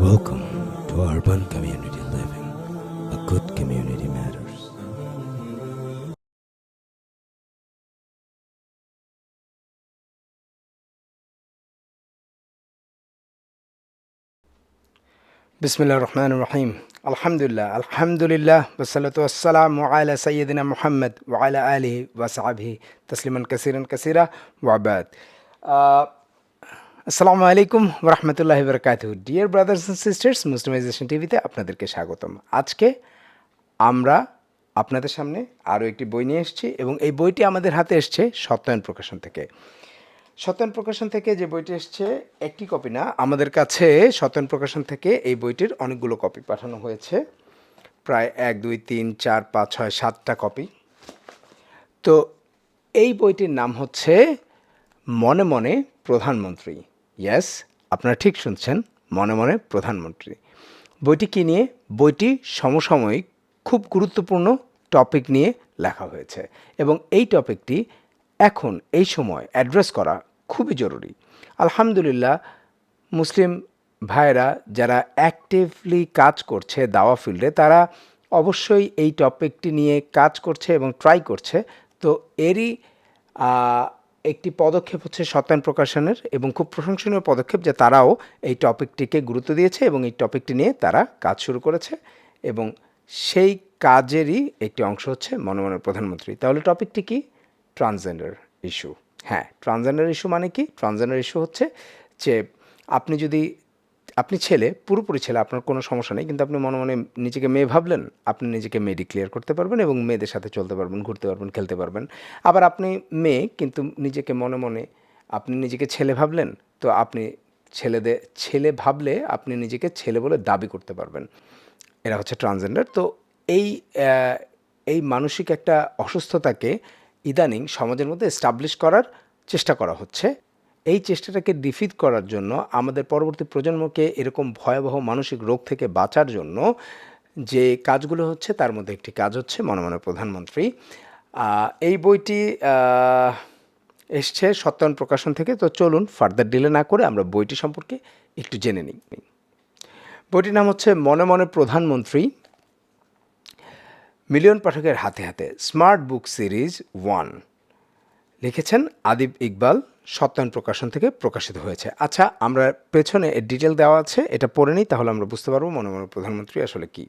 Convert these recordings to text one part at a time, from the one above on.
Welcome to Urban Community Living. A good community matters. بسم الله الرحمن الرحيم الحمد لله الحمد لله والصلاة والسلام على سيدنا محمد وعلى آله وصحبه تسليما كثيرا كثيرا وعباد آه আসসালামু আলাইকুম রহমতুল্লাহ বরকাত dear brothers and sisters Muslimization টিভিতে আপনাদেরকে স্বাগতম। আজকে আমরা আপনাদের সামনে আরও একটি বই নিয়ে এসেছি এবং এই বইটি আমাদের হাতে এসছে সত্যায়ন প্রকাশন থেকে। সত্যন প্রকাশন থেকে যে বইটি এসছে, একটি কপি না, আমাদের কাছে সত্যন প্রকাশন থেকে এই বইটির অনেকগুলো কপি পাঠানো হয়েছে। প্রায় এক, দুই, তিন, চার, পাঁচ, ছয়, সাতটা কপি তো এই বইটির নাম হচ্ছে মনে মনে প্রধানমন্ত্রী। ইয়েস আপনারা ঠিক শুনছেন মনে মনে প্রধানমন্ত্রী। বইটি কী নিয়ে? বইটি সমসাময়িক, খুব গুরুত্বপূর্ণ টপিক নিয়ে লেখা হয়েছে এবং এই টপিকটি এখন, এই সময় অ্যাড্রেস করা খুবই জরুরি। আলহামদুলিল্লাহ, মুসলিম ভাইরা যারা অ্যাক্টিভলি কাজ করছে দাওয়া ফিল্ডে তারা অবশ্যই এই টপিকটি নিয়ে কাজ করছে এবং ট্রাই করছে। তো এরই একটি পদক্ষেপ হচ্ছে সত্যান প্রকাশনের এবং খুব প্রশংসনীয় পদক্ষেপ যে তারাও এই টপিকটিকে গুরুত্ব দিয়েছে এবং এই টপিকটি নিয়ে তারা কাজ শুরু করেছে এবং সেই কাজেরই একটি অংশ হচ্ছে মনে মনে প্রধানমন্ত্রী। তাহলে টপিকটি কি? Transgender issue. হ্যাঁ ট্রান্সজেন্ডার ইস্যু মানে কি? ট্রান্সজেন্ডার ইস্যু হচ্ছে যে আপনি যদি আপনি ছেলে, পুরোপুরি ছেলে, আপনার কোনো সমস্যা নেই, কিন্তু আপনি মনে মনে নিজেকে মেয়ে ভাবলেন, আপনি নিজেকে মেয়ে ডিক্লেয়ার করতে পারবেন এবং মেয়েদের সাথে চলতে পারবেন, ঘুরতে পারবেন, খেলতে পারবেন। আবার আপনি মেয়ে, কিন্তু নিজেকে মনে মনে আপনি নিজেকে ছেলে ভাবলেন, তো আপনি ছেলেদের ছেলে ভাবলে আপনি নিজেকে ছেলে বলে দাবি করতে পারবেন। এরা হচ্ছে ট্রান্সজেন্ডার তো এই এই মানসিক একটা অসুস্থতাকে ইদানিং সমাজের মধ্যে এস্টাবলিশ করার চেষ্টা করা হচ্ছে। এই চেষ্টাটাকে ডিফিট করার জন্য আমাদের পরবর্তী প্রজন্মকে এরকম ভয়াবহ মানসিক রোগ থেকে বাঁচার জন্য যে কাজগুলো হচ্ছে, তার মধ্যে একটি কাজ হচ্ছে মনে মনে প্রধানমন্ত্রী এই বইটি এসছে সত্যায়ন প্রকাশন থেকে। তো চলুন ফার্দার ডিলে না করে আমরা বইটি সম্পর্কে একটু জেনে নিই। বইটির নাম হচ্ছে মনে মনে প্রধানমন্ত্রী, মিলিয়ন পাঠকের হাতে হাতে, স্মার্ট বুক সিরিজ ওয়ান। লিখেছেন আদিব ইকবাল, সত্যায়ন প্রকাশন থেকে প্রকাশিত হয়েছে। আচ্ছা আমরা পেছনে ডিটেল দেওয়া আছে, এটা পড়ে নিই, তাহলে আমরা বুঝতে পারব মনে মনে প্রধানমন্ত্রী আসলে কি।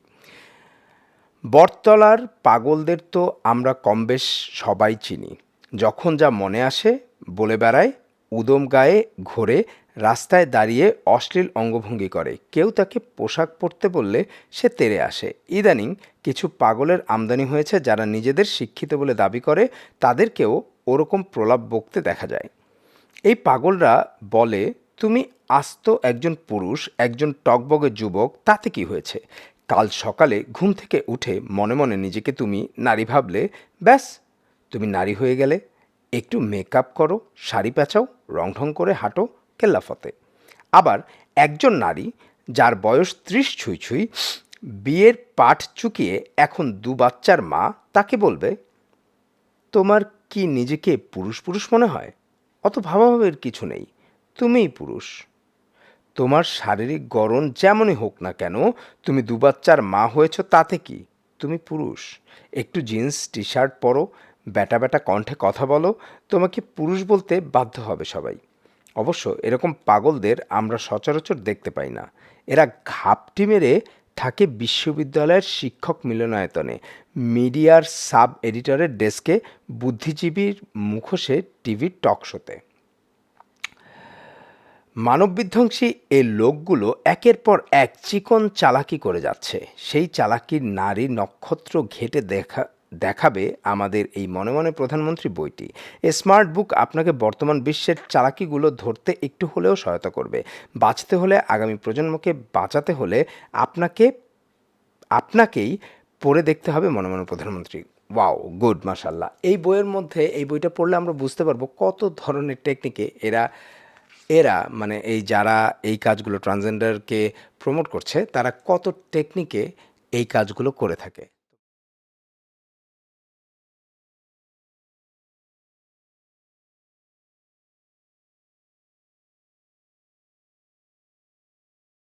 বটতলার পাগলদের তো আমরা কমবেশ সবাই চিনি। যখন যা মনে আসে, বলে বেড়ায়, উদম গায়ে ঘোরে, রাস্তায় দাঁড়িয়ে অশ্লীল অঙ্গভঙ্গি করে। কেউ তাকে পোশাক পরতে বললে সে তেরে আসে। ইদানিং কিছু পাগলের আমদানি হয়েছে যারা নিজেদের শিক্ষিত বলে দাবি করে, তাদেরকেও ওরকম প্রলাপ বকতে দেখা যায়। এই পাগলরা বলে, তুমি আস্ত একজন পুরুষ, একজন টকবগে যুবক, তাতে কি হয়েছে? কাল সকালে ঘুম থেকে উঠে মনে মনে নিজেকে তুমি নারী ভাবলে, ব্যাস, তুমি নারী হয়ে গেলে। একটু মেকআপ করো, শাড়ি পেঁচাও, রং ঢং করে হাঁটো, কেল্লাফতে। আবার একজন নারী, যার বয়স ত্রিশ ছুঁই ছুঁই, বিয়ের পাঠ চুকিয়ে এখন দু বাচ্চার মা, তাকে বলবে, তোমার কি নিজেকে পুরুষ পুরুষ মনে হয়? অত ভাবাভাবের কিছু নেই। তুমিই পুরুষ। তোমার শারীরিক গড়ন যেমনই হোক না কেন, তুমি দু বাচ্চার মা হয়েছ তাতে কি? তুমি পুরুষ। একটু জিন্স টি শার্ট পরো, ব্যাটা ব্যাটা কণ্ঠে কথা বলো, তোমাকে পুরুষ বলতে বাধ্য হবে সবাই। অবশ্য এরকম পাগলদের আমরা সচরাচর দেখতে পাই না। এরা ঘাপটি মেরে থাকে বিশ্ববিদ্যালয়ের শিক্ষক মিলনায়তনে। মিডিয়ার সাব এডিটরের ডেস্কে বুদ্ধিজীবীর মুখোশে টিভির টক শোতে। মানববিধ্বংসী এই লোকগুলো একের পর এক চিকন চালাকি করে যাচ্ছে। সেই চালাকির নারী নক্ষত্র ঘেটে দেখা দেখাবে আমাদের এই মনে মনে প্রধানমন্ত্রী বইটি। এই স্মার্ট বুক আপনাকে বর্তমান বিশ্বের চালাকিগুলো ধরতে একটু হলেও সহায়তা করবে। বাঁচতে হলে, আগামী প্রজন্মকে বাঁচাতে হলে আপনাকে, আপনাকেই পড়ে দেখতে হবে মনে মনে প্রধানমন্ত্রী। ওয়াও, গুড মাশাল্লাহ এই বইয়ের মধ্যে, এই বইটা পড়লে আমরা বুঝতে পারব কত ধরনের টেকনিকে এরা এরা মানে এই যারা এই কাজগুলো ট্রান্সজেন্ডারকে প্রমোট করছে, তারা কত টেকনিকে এই কাজগুলো করে থাকে।